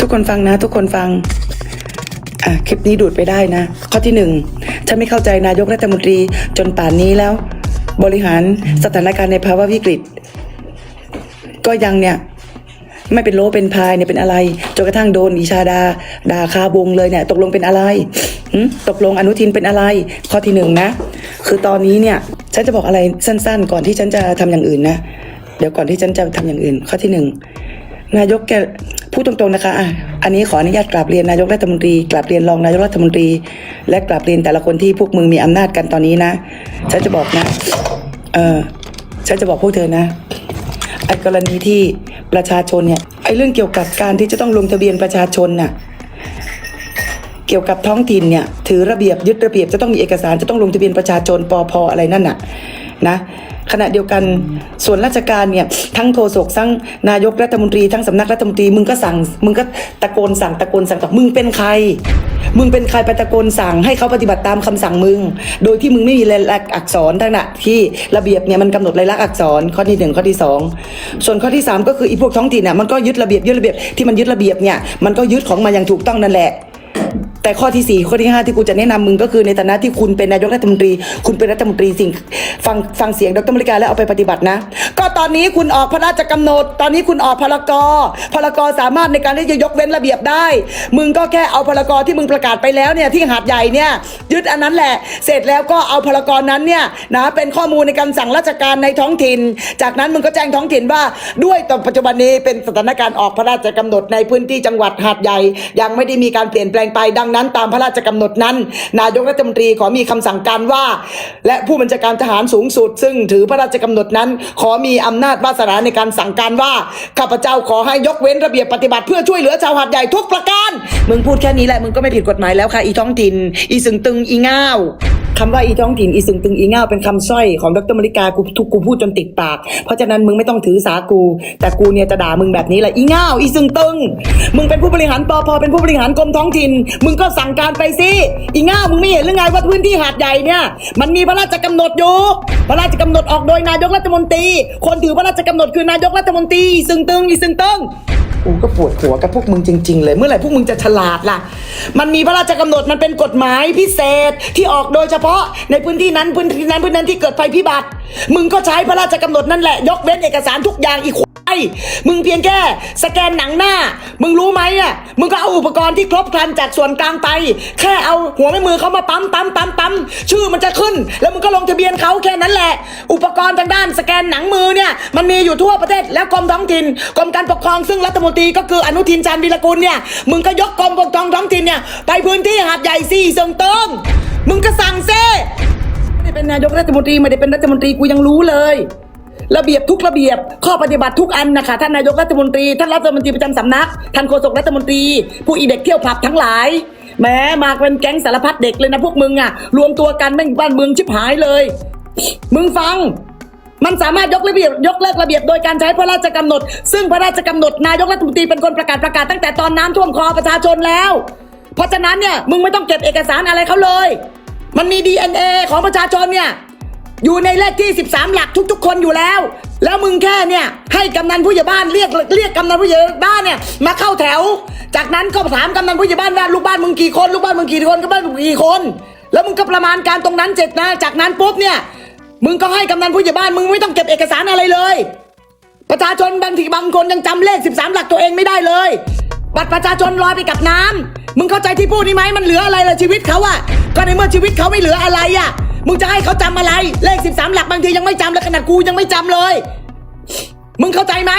ทุกคนฟังนะ ทุกคนฟังอะคลิปนี้ดูดไปได้นะ ข้อที่หนึ่งฉันไม่เข้าใจนายกรัฐมนตรีจนป่านนี้แล้ว บริหารสถานการณ์ในภาวะวิกฤต ก็ยังเนี่ยไม่เป็นโลเป็นพายเนี่ยเป็นอะไรจนกระทั่งโดนอิชาดาด่าคาวงเลยเนี่ย ตกลงเป็นอะไรหึตกลงอนุทินเป็นอะไร ข้อที่หนึ่งนะ คือตอนนี้เนี่ย ฉันจะบอกอะไรสั้น ๆ ก่อนที่ฉันจะทำอย่างอื่นนะ เดี๋ยวก่อนที่ฉันจะทำอย่างอื่น ข้อที่หนึ่งนายกแก พูดตรงๆนะคะอะอันนี้ขออนุญาตกราบเรียนนายกรัฐมนตรีกราบเรียนรองนายกรัฐมนตรี และกราบเรียนแต่ละคนที่พวกมึงมีอำนาจกันตอนนี้นะฉันจะบอกนะเออฉันจะบอกพวกเธอนะไอ้กรณีที่ประชาชนเนี่ยไอ้เรื่องเกี่ยวกับการที่จะต้องลงทะเบียนประชาชนน่ะเกี่ยวกับท้องถิ่นเนี่ยถือระเบียบยึดระเบียบจะต้องมีเอกสารจะต้องลงทะเบียนประชาชนปอพอะไรนั่นน่ะนะ ขณะเดียวกันส่วนราชการเนี่ยทั้งโฆษกทั้งนายกรัฐมนตรีทั้งสำนักรัฐมนตรีมึงก็สั่งมึงก็ตะโกนสั่งตะโกนสั่งต่อมึงเป็นใคร มึงเป็นใครไปตะโกนสั่งให้เขาปฏิบัติตามคำสั่งมึง โดยที่มึงไม่มีลายลักษณ์อักษรทั้งน่ะที่ระเบียบเนี่ยมันกำหนดลายลักษณ์อักษรข้อที่หนึ่งข้อที่สองส่วนข้อที่สามก็คืออีพวกท้องถิ่นน่ะมันก็ยึดระเบียบยึดระเบียบที่มันยึดระเบียบเนี่ยมันก็ยึดของมาอย่างถูกต้องนั่นแหละ แต่ข้อที่สี่ข้อที่ห้าที่กูจะแนะนำมึงก็คือในฐานะที่คุณเป็นนายกรัฐมนตรี คุณเป็นรัฐมนตรีสิ่งฟังฟังเสียงดรมริกาแล้วเอาไปปฏิบัตินะ ก็ตอนนี้คุณออกพระราชกำหนด ตอนนี้คุณออกพรกพรกสามารถในการที่จะยกเว้นระเบียบได้ มึงก็แค่เอาพรกที่มึงประกาศไปแล้วเนี่ยที่หาดใหญ่เนี่ยยึดอันนั้นแหละ เสร็จแล้วก็เอาพรกนั้นเนี่ยนะเป็นข้อมูลในการสั่งราชการในท้องถิ่น จากนั้นมึงก็แจ้งท้องถิ่นว่า ด้วยตอนปัจจุบันนี้เป็นสถานการณ์ออกพระราชกำหนดในพื้นที่จังหวัดหาดใหญ่ ยังไม่ได้มีการเปลี่ยนแปลงไปดังนั้นตามพระราชกำหนดนั้น นายกรัฐมนตรีขอมีคำสั่งการว่า และผู้บัญชาการทหารสูงสุด ซึ่งถือพระราชกำหนดนั้น ขอมีอำนาจวาสนาในการสั่งการว่าข้าพเจ้าขอให้ยกเว้นระเบียบปฏิบัติเพื่อช่วยเหลือชาวหาดใหญ่ทุกประการ มึงพูดแค่นี้แหละมึงก็ไม่ผิดกฎหมายแล้วค่ะอีท้องถิ่นอีสึงตึงอีง่าว คำว่าอีท้องถิ่นอีสึงตึงอีง่าวเป็นคำสร้อยของดรมริกากูทุกกูพูดจนติดปาก เพราะฉะนั้นมึงไม่ต้องถือสากู แต่กูเนี่ยจะด่ามึงแบบนี้แหละอีง่าวอีสึงตึง มึงเป็นผู้บริหารปอพอเป็นผู้บริหารกรมท้องถิ่น มึงก็สั่งการไปสิอีง่าวมึงไม่เห็นหรือไงว่าพื้นที่หาดใหญ่เนี่ยมันมีพระราชกำหนดอยู่พระราชกำหนดออกโดยนายกรัฐมนตรี คนถือพระราชกำหนดคือนายกรัฐมนตรีอีสึงตึงอีสึงตึง กูก็ปวดหัวกับพวกมึงจริง ๆ เลย เมื่อไหร่พวกมึงจะฉลาดล่ะ มันมีพระราชกำหนดมันเป็นกฎหมายพิเศษที่ออกโดยเฉพาะในพื้นที่นั้นพื้นที่นั้นพื้นที่นั้นที่เกิดภัยพิบัติ มึงก็ใช้พระราชกำหนดนั่นแหละยกเว้นเอกสารทุกอย่างอีก ไอ้มึงเพียงแค่สแกนหนังหน้า มึงรู้ไหมอะ มึงก็เอาอุปกรณ์ที่ครบครันจากส่วนกลางไป แค่เอาหัวแม่มือเขามาปั๊มปั๊มปั๊มปั๊มชื่อมันจะขึ้น แล้วมึงก็ลงทะเบียนเขาแค่นั้นแหละ อุปกรณ์ทางด้านสแกนหนังมือเนี่ย มันมีอยู่ทั่วประเทศแล้วกรมท้องถิ่นกรมการปกครองซึ่งรัฐมนตรีก็คืออนุทินชาญวีรกุลเนี่ย มึงก็ยกกรมปกครองท้องถิ่นเนี่ยไปพื้นที่หาดใหญ่ซี่เซิงเติงมึงก็สั่งเซ่ไม่ได้เป็นนายกรัฐมนตรีไม่ได้เป็นรัฐมนตรีกูยังรู้เลย ระเบียบทุกระเบียบ ข้อปฏิบัติทุกอันนะคะท่านนายกรัฐมนตรี ท่านรัฐมนตรีประจำสำนัก ท่านโฆษกรัฐมนตรี ผู้อีเด็กเที่ยวผับทั้งหลายแม้มาเป็นแก๊งสารพัดเด็กเลยนะพวกมึงอะรวมตัวกันแม่งบ้านเมืองชิบหายเลย มึงฟังมันสามารถยกระเบียบยกเลิกระเบียบโดยการใช้พระราชกำหนด ซึ่งพระราชกำหนดนายกรัฐมนตรีเป็นคนประกาศประกาศตั้งแต่ตอนน้ำท่วมคอประชาชนแล้ว เพราะฉะนั้นเนี่ยมึงไม่ต้องเก็บเอกสารอะไรเขาเลย มันมี DNA ของประชาชนเนี่ย อยู่ในเลขที่ 13 หลักทุก ๆ คนอยู่แล้ว แล้วมึงแค่เนี่ยให้กำนันผู้ใหญ่บ้านเรียกเรียกกำนันผู้ใหญ่บ้านเนี่ยมาเข้าแถว จากนั้นก็ถามกำนันผู้ใหญ่บ้านว่าลูกบ้านมึงกี่คนลูกบ้านมึงกี่คนก็บ้านมึงกี่คน แล้วมึงก็ประมาณการตรงนั้นเสร็จนะจากนั้นปุ๊บเนี่ยมึงก็ให้กำนันผู้ใหญ่บ้านมึงไม่ต้องเก็บเอกสารอะไรเลย ประชาชนบางทีบางคนยังจำเลข 13 หลักตัวเองไม่ได้เลยบัตรประชาชนลอยไปกับน้ำมึงเข้าใจที่พูดนี่ไหมมันเหลืออะไรล่ะชีวิตเขาอะก็ในเมื่อชีวิตเขาไม่เหลืออะไรอะ มึงจะให้เขาจำอะไร เลข 13 หลักบางทียังไม่จำเลยขนาดกูยังไม่จำเลย มึงเข้าใจไหม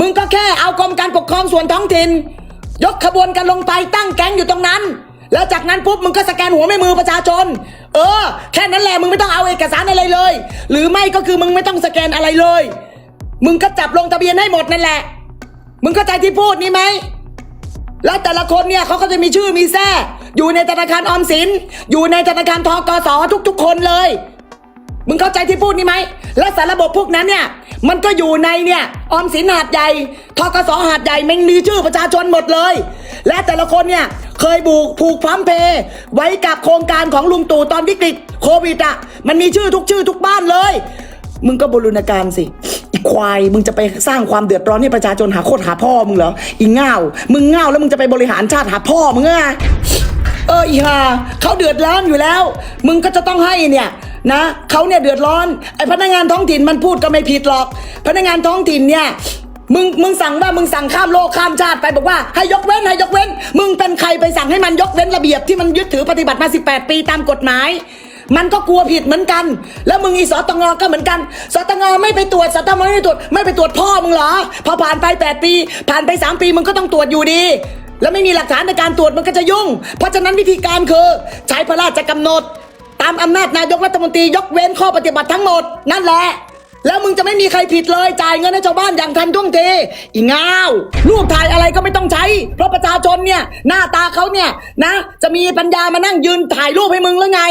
มึงก็แค่เอากรมการปกครองส่วนท้องถิ่นยกขบวนกันลงไปตั้งแก๊งอยู่ตรงนั้น แล้วจากนั้นปุ๊บมึงก็สแกนหัวแม่มือประชาชน เออ แค่นั้นแหละมึงไม่ต้องเอาเอกสารอะไรเลย หรือไม่ก็คือมึงไม่ต้องสแกนอะไรเลย มึงก็จับลงทะเบียนให้หมดนั่นแหละ มึงเข้าใจที่พูดนี่ไหม แล้วแต่ละคนเนี่ยเขาก็จะมีชื่อมีแท้อยู่ในธนาคารออมสิน อยู่ในธนาคารทกสทุก ๆ คนเลย มึงเข้าใจที่พูดนี่ไหม และสารระบบพวกนั้นเนี่ย มันก็อยู่ในเนี่ยออมสินหาดใหญ่ทกสหาดใหญ่มันมีชื่อประชาชนหมดเลย และแต่ละคนเนี่ยเคยบูกผูกพร้อมเพย์ไว้กับโครงการของลุงตู่ตอนวิกฤตโควิดอะมันมีชื่อทุกชื่อทุกบ้านเลย มึงก็บรูรณาการสิ อีควายมึงจะไปสร้างความเดือดร้อนให้ประชาชนหาโคตรหาพ่อมึงเหรออีง่าวมึงง่าวแล้วมึงจะไปบริหารชาติหาพ่อมึงไงเอออีห่าเขาเดือดร้อนอยู่แล้ว มึงก็จะต้องให้เนี่ยนะเขาเนี่ยเดือดร้อนไอพนักงานท้องถิ่นมันพูดก็ไม่ผิดหรอก พนักงานท้องถิ่นเนี่ยมึงมึงสั่งว่ามึงสั่งข้ามโลกข้ามชาติไปบอกว่าให้ยกเว้นให้ยกเว้น มึงเป็นใครไปสั่งให้มันยกเว้นระเบียบที่มันยึดถือปฏิบัติมา 18 ปีตามกฎหมาย มันก็กลัวผิดเหมือนกัน แล้วมึงอีสตงก็เหมือนกัน สตงไม่ไปตรวจ สตงไม่ไปตรวจ ไม่ไปตรวจพ่อมึงเหรอ พอผ่านไป 8 ปี ผ่านไป 3 ปีมึงก็ต้องตรวจอยู่ดี แล้วไม่มีหลักฐานในการตรวจมันก็จะยุ่ง เพราะฉะนั้นวิธีการคือ ใช้พระราชกำหนด ตามอำนาจนายกรัฐมนตรียกเว้นข้อปฏิบัติทั้งหมด นั่นแหละแล้วมึงจะไม่มีใครผิดเลยจ่ายเงินให้ชาวบ้านอย่างทันท่วงทีอีงาวรูปถ่ายอะไรก็ไม่ต้องใช้ เพราะประชาชนเนี่ย หน้าตาเขาเนี่ยนะ จะมีปัญญามานั่งยืนถ่ายรูปให้มึงหรือไง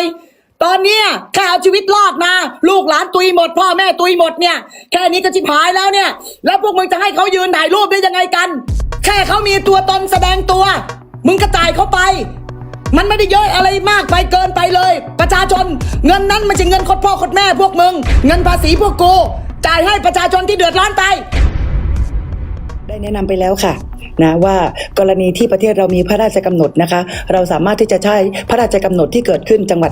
ตอนเนี้ยแค่เอาชีวิตรอดมา ลูกหลานตุยหมด พ่อแม่ตุยหมดเนี่ย แค่นี้ก็ชิบหายแล้วเนี่ย แล้วพวกมึงจะให้เขายืนถ่ายรูปได้ยังไงกัน แค่เขามีตัวตนแสดงตัว มึงก็จ่ายเขาไป มันไม่ได้เยอะอะไรมากไปเกินไปเลย ประชาชน เงินนั้นไม่ใช่เงินคดพ่อคดแม่พวกมึง เงินภาษีพวกกูจ่ายให้ประชาชนที่เดือดร้อนไป ได้แนะนำไปแล้วค่ะ นะว่ากรณีที่ประเทศเรามีพระราชกำหนดนะคะ เราสามารถที่จะใช้พระราชกำหนดที่เกิดขึ้นจังหวัด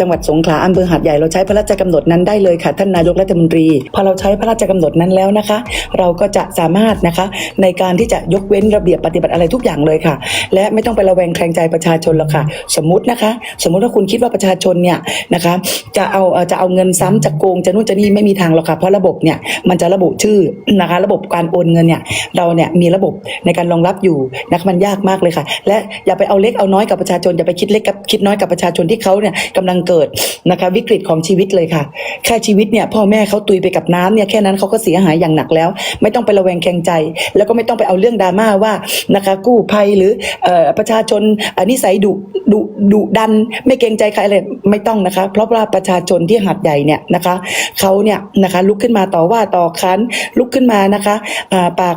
จังหวัดสงขลาอำเภอหาดใหญ่เราใช้พระราชกำหนดนั้นได้เลยค่ะท่านนายกรัฐมนตรีพอเราใช้พระราชกำหนดนั้นแล้วนะคะ เราก็จะสามารถนะคะในการที่จะยกเว้นระเบียบปฏิบัติอะไรทุกอย่างเลยค่ะ และไม่ต้องไประแวงแคลงใจประชาชนหรอกค่ะ สมมตินะคะ สมมุติว่าคุณคิดว่าประชาชนเนี่ยนะคะจะเอาจะเอาเงินซ้ำจะโกงจะนู่นจะนี่ไม่มีทางหรอกค่ะเพราะระบบเนี่ยมันจะระบุชื่อนะคะ ระบบการโอนเงินเนี่ยเราเนี่ยมีระบบในการรองรับอยู่นะคะมันยากมากเลยค่ะ และอย่าไปเอาเล็กเอาน้อยกับประชาชนอย่าไปคิดเล็กกับคิดน้อยกับประชาชนที่เขาเนี่ยกำลังเกิดนะคะวิกฤตของชีวิตเลยค่ะแค่ชีวิตเนี่ยพ่อแม่เขาตุยไปกับน้ำเนี่ยแค่นั้นเขาก็เสียหายอย่างหนักแล้ว ไม่ต้องไประแวงแคงใจ แล้วก็ไม่ต้องไปเอาเรื่องดราม่าว่านะคะกู้ภัยหรือประชาชนนิสัยดุดุดุดัน ไม่เกรงใจใครอะไรไม่ต้องนะคะ เพราะว่าประชาชนที่หาดใหญ่เนี่ยนะคะเขาเนี่ยนะคะลุกขึ้นมาต่อว่าต่อค้านลุกขึ้นมานะคะปาก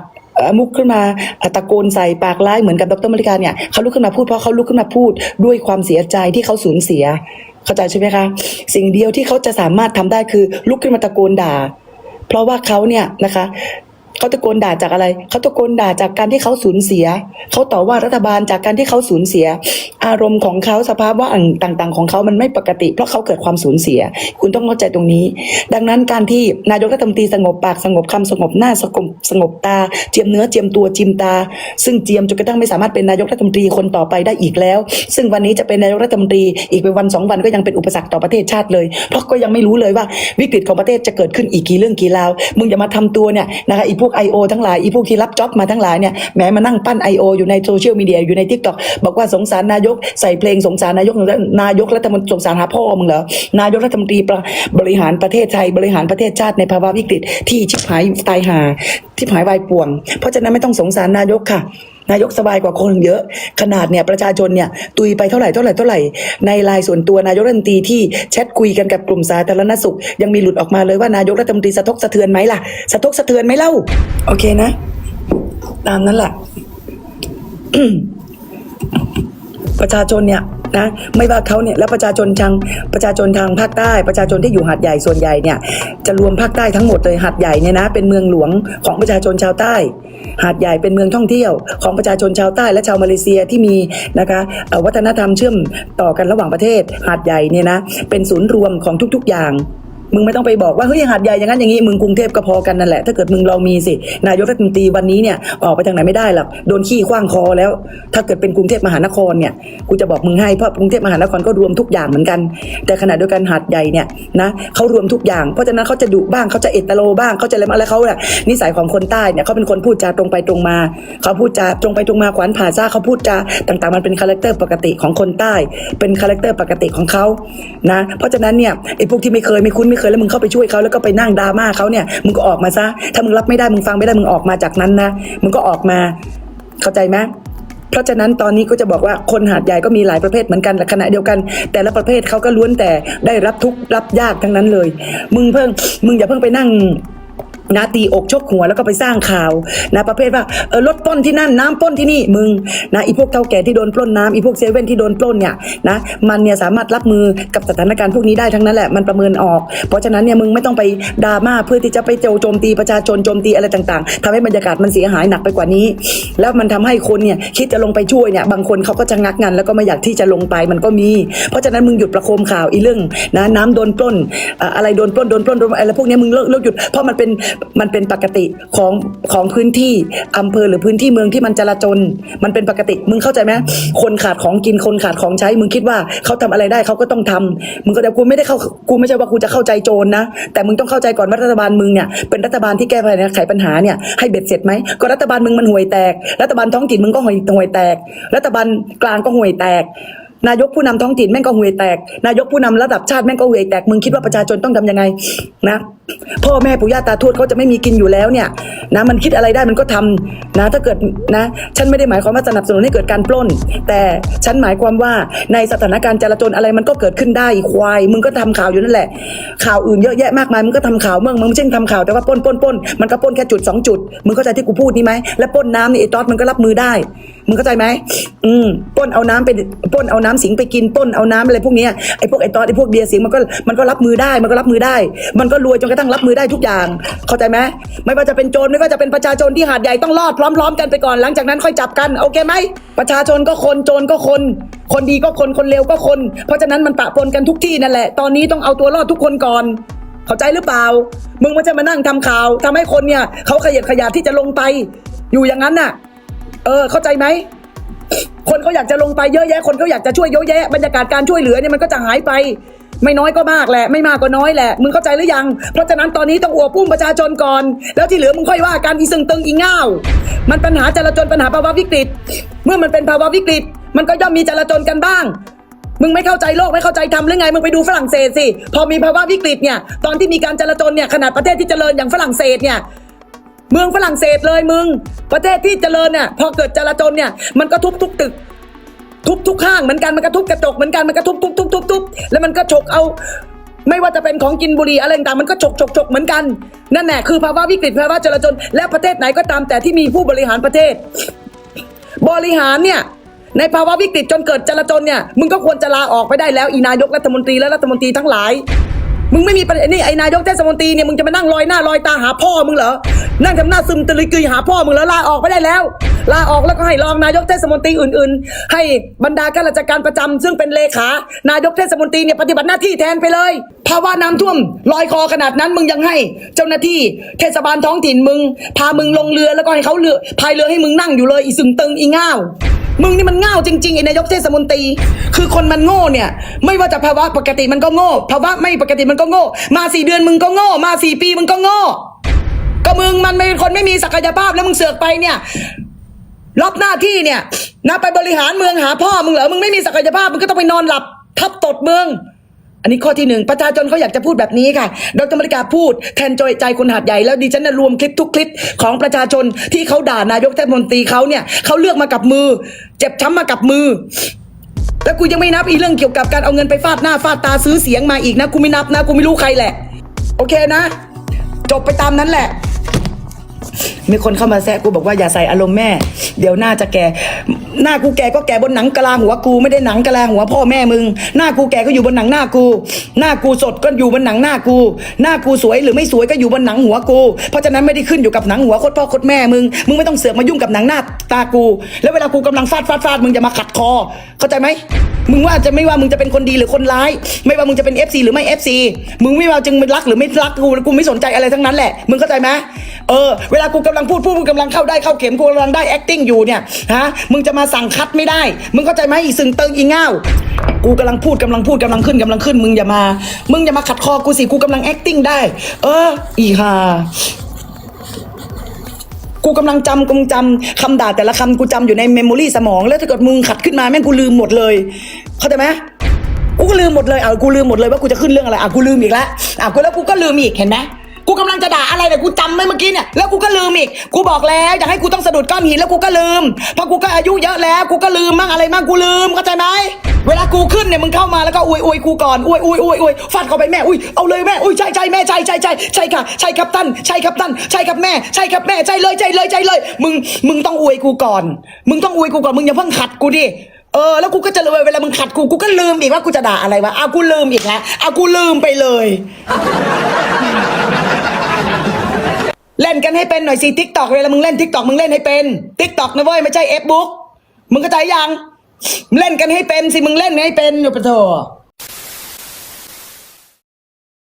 มุกขึ้นมาตะโกนใส่ปากร้ายเหมือนกับดรมริกาเนี่ยเขาลุกขึ้นมาพูดเพราะเขาลุกขึ้นมาพูดด้วยความเสียใจที่เขาสูญเสีย เข้าใจใช่ไหมคะสิ่งเดียวที่เขาจะสามารถทำได้คือลุกขึ้นมาตะโกนด่า เพราะว่าเขาเนี่ยนะคะ เขาตะโกนด่าจากอะไร เขาตะโกนด่าจากการที่เขาสูญเสีย เขาต่อว่ารัฐบาลจากการที่เขาสูญเสีย อารมณ์ของเขาสภาพว่าต่างๆ ของเขามันไม่ปกติ เพราะเขาเกิดความสูญเสีย คุณต้องเข้าใจตรงนี้ ดังนั้นการที่นายกรัฐมนตรีสงบปากสงบคำสงบหน้าสงบสงบตา เจียมเนื้อเจียมตัวจิมตา ซึ่งเจียมจนกระทั่งไม่สามารถเป็นนายกรัฐมนตรีคนต่อไปได้อีกแล้ว ซึ่งวันนี้จะเป็นนายกรัฐมนตรีอีกเป็นวันสองวันก็ยังเป็นอุปสรรคต่อประเทศชาติเลย เพราะก็ยังไม่รู้เลยว่าวิกฤตของประเทศจะเกิดขึ้นอีกกี่เรื่องกี่ราวมึงอย่ามาทำตัวเนี่ยนะคะอีพวก I.O. ทั้งหลายอีพวกที่รับจ็อบมาทั้งหลายเนี่ยแม้มานั่งปั้น I.O. อยู่ในโซเชียลมีเดียอยู่ในทิกตอกบอกว่าสงสารนายกใส่เพลงสงสารนายกนายกรัฐมนตรีสงสารหาพ่อมึงเหรอนายกรัฐมนตรีประบริหารประเทศไทยบริหารประเทศชาติในภาวะวิกฤตที่ชิบหายตายหาที่หายวายป่วง เพราะฉะนั้นไม่ต้องสงสารนายกค่ะ นายกสบายกว่าคนเยอะ ขนาดเนี่ยประชาชนเนี่ยตุยไปเท่าไหร่เท่าไหร่เท่าไหร่ในลายส่วนตัวนายกรัฐมนตรีที่แชทคุยกันกับกลุ่มสาธารณสุข ยังมีหลุดออกมาเลยว่านายกรัฐมนตรีสะทกสะเทือนไหมล่ะสะทกสะเทือนไหมเล่า โอเคนะ ตามนั้นแหละประชาชนเนี่ย นะไม่ว่าเขาเนี่ยแล้วประชาชนทางประชาชนทางภาคใต้ประชาชนที่อยู่หาดใหญ่ส่วนใหญ่เนี่ยจะรวมภาคใต้ทั้งหมดเลยหาดใหญ่เนี่ยนะเป็นเมืองหลวงของประชาชนชาวใต้ หาดใหญ่เป็นเมืองท่องเที่ยวของประชาชนชาวใต้และชาวมาเลเซียที่มีนะคะวัฒนธรรมเชื่อมต่อกันระหว่างประเทศหาดใหญ่เนี่ยนะเป็นศูนย์รวมของทุก ๆอย่าง มึงไม่ต้องไปบอกว่าเฮ้ยหาดใหญ่อย่างนั้นอย่างนี้มึงกรุงเทพก็พอกันนั่นแหละ ถ้าเกิดมึงเรามีสินายกรัฐมนตรีวันนี้เนี่ยออกไปทางไหนไม่ได้หรอกโดนขี้ขว้างคอแล้ว ถ้าเกิดเป็นกรุงเทพมหานครเนี่ยกูจะบอกมึงให้เพราะกรุงเทพมหานครก็รวมทุกอย่างเหมือนกัน แต่ขณะเดียวกันหาดใหญ่เนี่ยนะเขารวมทุกอย่าง เพราะฉะนั้นเขาจะดุบ้างเขาจะเอตโลบ้างเขาจะอะไรมาแล้วเขาเนี่ยนิสัยของคนใต้เนี่ยเขาเป็นคนพูดจาตรงไปตรงมาเขาพูดจาตรงไปตรงมาขวัญผ่าซ่าเขาพูดจาต่างๆ มันเป็นคาแรคเตอร์ปกติของคนใต้ เป็นคาแรคเตอร์ปกติของเขานะเพราะฉะนั้นเนี่ยไอ้พวกที่ไม่เคยไม่คุ้นไม่เคยแล้วมึงเข้าไปช่วยเขาแล้วก็ไปนั่งดราม่าเขาเนี่ยมึงก็ออกมาซะถ้ามึงรับไม่ได้มึงฟังไม่ได้มึงออกมาจากนั้นนะมึงก็ออกมาเข้าใจไหมเพราะฉะนั้นตอนนี้ก็จะบอกว่าคนหาดใหญ่ก็มีหลายประเภทเหมือนกันแต่ขณะเดียวกัน แต่ละประเภทเขาก็ล้วนแต่ได้รับทุกข์รับยากทั้งนั้นเลย มึงเพิ่งมึงอย่าเพิ่งไปนั่ง นะตีอกชกหัวแล้วก็ไปสร้างข่าวนะประเภทว่าเออรถปล้นที่นั่นน้ำปล้นที่นี่มึงนะอีพวกเท่าแก่ที่โดนปล้นน้ำอีพวกเซเว่นที่โดนปล้นเนี่ยนะมันเนี่ยสามารถรับมือกับสถานการณ์พวกนี้ได้ทั้งนั้นแหละมันประเมินออก เพราะฉะนั้นเนี่ยมึงไม่ต้องไปดราม่าเพื่อที่จะไปโจมตีประชาชนโจมตีอะไรต่างๆทำให้บรรยากาศมันเสียหายหนักไปกว่านี้ แล้วมันทำให้คนเนี่ยคิดจะลงไปช่วยเนี่ยบางคนเขาก็จะงักงันแล้วก็ไม่อยากที่จะลงไปมันก็มี เพราะฉะนั้นมึงหยุดประโคมข่าวอีเรื่องนะน้ำโดนปล้นอะไรโดนปล้นโดนปล้นโดนอะไรพวกนี้มึงเลิกเลิกหยุดเพราะมันเป็นมันเป็นปกติของของพื้นที่อำเภอหรือพื้นที่เมืองที่มันจราจน มันเป็นปกติมึงเข้าใจไหมคนขาดของกินคนขาดของใช้ มึงคิดว่าเขาทำอะไรได้เขาก็ต้องทำมึงก็แต่กูไม่ได้เข้ากูไม่ใช่ว่ากูจะเข้าใจโจรนะ แต่มึงต้องเข้าใจก่อนว่ารัฐบาลมึงเนี่ยเป็นรัฐบาลที่แก้ไขปัญหาเนี่ยให้เบ็ดเสร็จไหมก็รัฐบาลมึงมันห่วยแตก รัฐบาลท้องถิ่นมึงก็ห่วยห่วยแตก รัฐบาลกลางก็ห่วยแตก นายกผู้นำท้องถิ่นแม่งก็ห่วยแตก นายกผู้นำระดับชาติแม่งก็ห่วยแตก มึงคิดว่าประชาชนต้องทำยังไงนะ พ่อแม่ปู่ย่าตาทวดเขาจะไม่มีกินอยู่แล้วเนี่ยนะมันคิดอะไรได้มันก็ทำนะถ้าเกิดนะ ฉันไม่ได้หมายความว่าสนับสนุนให้เกิดการปล้น แต่ฉันหมายความว่าในสถานการณ์จราจรอะไรมันก็เกิดขึ้นได้ควาย มึงก็ทำข่าวอยู่นั่นแหละ ข่าวอื่นเยอะแยะมากมายมึงก็ทำข่าวเมืองมึงไม่ใช่ทำข่าวแต่ว่าปล้นปล้นปล้นมันก็ปล้นแค่จุดสองจุด มึงเข้าใจที่กูพูดนี่ไหมแล้วปล้นน้ำนี่ไอ้ตอสมันก็รับมือได้ มึงเข้าใจไหมอืมป้นเอาน้ำไปป้นเอาน้ำสิงไปกินป้นเอาน้ำอะไรพวกนี้ไอ้พวกไอ้ตอสไอ้พวกเบียร์สิงมันก็มันก็รับมือได้มันก็รับมือได้ มันก็รวยจนกระทั่งรับมือได้ทุกอย่าง เข้าใจไหมไม่ว่าจะเป็นโจรไม่ว่าจะเป็นประชาชนที่หาดใหญ่ต้องรอดพร้อม ๆ กันไปก่อนหลังจากนั้นค่อยจับกันโอเคไหมประชาชนก็คนโจรก็คน คนดีก็คนคนเลวก็คน เพราะฉะนั้นมันปะปนกันทุกที่นั่นแหละ ตอนนี้ต้องเอาตัวรอดทุกคนก่อนเข้าใจหรือเปล่า มึงไม่ใช่มานั่งทำข่าวทำให้คนเนี่ย เขาขยับขยาดที่จะลงไป อยู่อย่างนั้นน่ะ เออ เข้าใจไหม คนเขาอยากจะลงไปเยอะแยะ คนเขาอยากจะช่วยเยอะแยะ บรรยากาศการช่วยเหลือเนี่ยมันก็จะหายไป ไม่น้อยก็มากแหละ ไม่มากก็น้อยแหละ มึงเข้าใจหรือยัง เพราะฉะนั้นตอนนี้ต้องอวบปุ้มประชาชนก่อน แล้วที่เหลือมึงค่อยว่ากันอีซึงตึงอีง่าว มันปัญหาจราจรปัญหาภาวะวิกฤต เมื่อมันเป็นภาวะวิกฤต มันก็ย่อมมีจราจรกันบ้างมึงไม่เข้าใจโลกไม่เข้าใจทำหรือไง มึงไปดูฝรั่งเศสสิ พอมีภาวะวิกฤตเนี่ย ตอนที่มีการจราจรเนี่ย ขนาดประเทศที่เจริญอย่างฝรั่งเศสเนี่ย เมืองฝรั่งเศสเลยมึง ประเทศที่เจริญเนี่ยพอเกิดจราจรเนี่ยมันก็ทุบทุกตึก ทุบทุกข้างเหมือนกันมันก็ทุบกระจกเหมือนกันมันก็ทุบทุบทุบทุบทุบแล้วมันก็ฉกเอา ไม่ว่าจะเป็นของกินบุหรี่อะไรต่างมันก็ฉกฉกฉกเหมือนกันนั่นแหละคือภาวะวิกฤตภาวะจราจรและประเทศไหนก็ตามแต่ที่มีผู้บริหารประเทศ บริหารเนี่ยในภาวะวิกฤตจนเกิดจราจรเนี่ยมึงก็ควรจะลาออกไปได้แล้วอีนายกรัฐมนตรีและรัฐมนตรีทั้งหลาย มึงไม่มีประเด็นนี่ไอ้นายกเทศมนตรีเนี่ยมึงจะมานั่งลอยหน้าลอยตาหาพ่อมึงเหรอ นั่งทำหน้าซึมตะลึงกยหาพ่อมึงเหรอลาออกไปได้แล้ว ลาออกแล้วก็ให้รองนายกเทศมนตรีอื่น ๆ ให้บรรดาข้าราชการประจำซึ่งเป็นเลขานายกเทศมนตรีเนี่ยปฏิบัติหน้าที่แทนไปเลยภาวะน้ำท่วมลอยคอขนาดนั้นมึงยังให้ เจ้าหน้าที่เทศบาลท้องถิ่นมึง พามึงลงเรือแล้วก็ให้เขาเรือพายเรือให้มึงนั่งอยู่เลยอีสึงตึงอีง่าว มึงนี่มันง่าวจริงๆไอ้นายกเทศมนตรี คือคนมันโง่เนี่ย ไม่ว่าจะภาวะปกติมันก็โง่ภาวะไม่ปกติมันก็โง่ มาสี่เดือนมึงก็โง่ มาสี่ปีมึงก็โง่ ก็มึงมันเป็นคนไม่มีศักยภาพแล้วมึงเสือกไปเนี่ยรับหน้าที่เนี่ยนะไปบริหารเมืองหาพ่อมึงเหรอมึงไม่มีศักยภาพมึงก็ต้องไปนอนหลับทับตดเมือง อันนี้ข้อที่หนึ่งประชาชนเขาอยากจะพูดแบบนี้ค่ะ ดรมริกาพูดแทนจอยใจคนหาดใหญ่แล้วดิฉันน่ะรวมคลิปทุกคลิปของประชาชนที่เขาด่านายกเทศมนตรีเขาเนี่ยเขาเลือกมากับมือ เจ็บช้ำมากับมือ แล้วกูยังไม่นับอีเรื่องเกี่ยวกับการเอาเงินไปฟาดหน้าฟาดตาซื้อเสียงมาอีกนะกูไม่นับนะกูไม่รู้ใครแหละ โอเคนะ จบไปตามนั้นแหละ มีคนเข้ามาแซะกูบอกว่าอย่าใส่อารมณ์แม่ เดี๋ยวหน้าจะแก่ หน้ากูแก่ก็แก่บนหนังกะลาหัวกูไม่ได้หนังกะลาหัวพ่อแม่มึง หน้ากูแก่ก็อยู่บนหนังหน้ากู หน้ากูสดก็อยู่บนหนังหน้ากู หน้ากูสวยหรือไม่สวยก็อยู่บนหนังหัวกู เพราะฉะนั้นไม่ได้ขึ้นอยู่กับหนังหัวโคตรพ่อโคตรแม่มึง มึงไม่ต้องเสือกมายุ่งกับหนังหน้าตากู แล้วเวลากูกำลังฟาดฟาดฟาดมึงจะมาขัดคอ เข้าใจไหมมึงว่าจะไม่ว่ามึงจะเป็นคนดีหรือคนร้าย ไม่ว่ามึงจะเป็น FC หรือไม่ FC มึงไม่ว่าจึงเป็นรักหรือไม่รักกูกูไม่สนใจอะไรทั้งนั้นแหละ มึงเข้าใจไหมเออเวลากูกำลังพูดพูดกูกำลังเข้าได้เข้าเข็มกูกำลังได้ acting อยู่เนี่ยฮะมึงจะมาสั่งคัดไม่ได้ มึงเข้าใจไหมอีซึงเติงอีเง่ากูกำลังพูดกำลังพูดกำลังขึ้นกำลังขึ้นมึงอย่ามา มึงอย่ามาขัดคอกูสิกูกำลัง acting ได้ เออ อีห่ากูกำลังจำกูจำคำด่าแต่ละคำกูจำอยู่ในเมมโมรีสมอง แล้วถ้าเกิดมึงขัดขึ้นมาแม่งกูลืมหมดเลย เข้าใจไหมกูก็ลืมหมดเลยเอากูลืมหมดเลยว่ากูจะขึ้นเรื่องอะไรอะกูลืมอีกแล้วอะกูแล้วกูก็ลืมอีกเห็นไหม กูกำลังจะด่าอะไรเนี่ยกูจำไม่เมื่อกี้เนี่ยแล้วกูก็ลืมอีก กูบอกแล้วอยากให้กูต้องสะดุดก้อนหินแล้วกูก็ลืมเพราะกูก็อายุเยอะแล้วกูก็ลืมมั่งอะไรมั่งกูลืมเข้าใจไหมเวลากูขึ้นเนี่ยมึงเข้ามาแล้วก็อวยอวยกูก่อนอวยอวยอวยอวยฟาดเข้าไปแม่อุ้ยเอาเลยแม่อุ้ยใช่ใช่แม่ใช่ใช่ใช่ใช่ค่ะใช่ครับท่านใช่ครับท่านใช่ครับแม่ใช่ครับแม่ใช่เลยใช่เลยใช่เลย มึงมึงต้องอวยกูก่อน มึงต้องอวยกูก่อนมึงอย่าเพิ่งขัดกูดิเออแล้วกูก็จะเลยเวลามึงขัดกูกูก็ลืมอีกว่ากูจะด่าอะไรวะอ้าวกูลืมอีกแล้วอ้าวกูลืมไปเลย เล่นกันให้เป็นหน่อยสิทิกตอกเวลามึงเล่นทิกตอกมึงเล่นให้เป็นทิกตอกนะเว้ยไม่ใช่เอฟบุ๊กมึงก็ใจยังเล่นกันให้เป็นสิมึงเล่นให้เป็นอยู่ปะโถ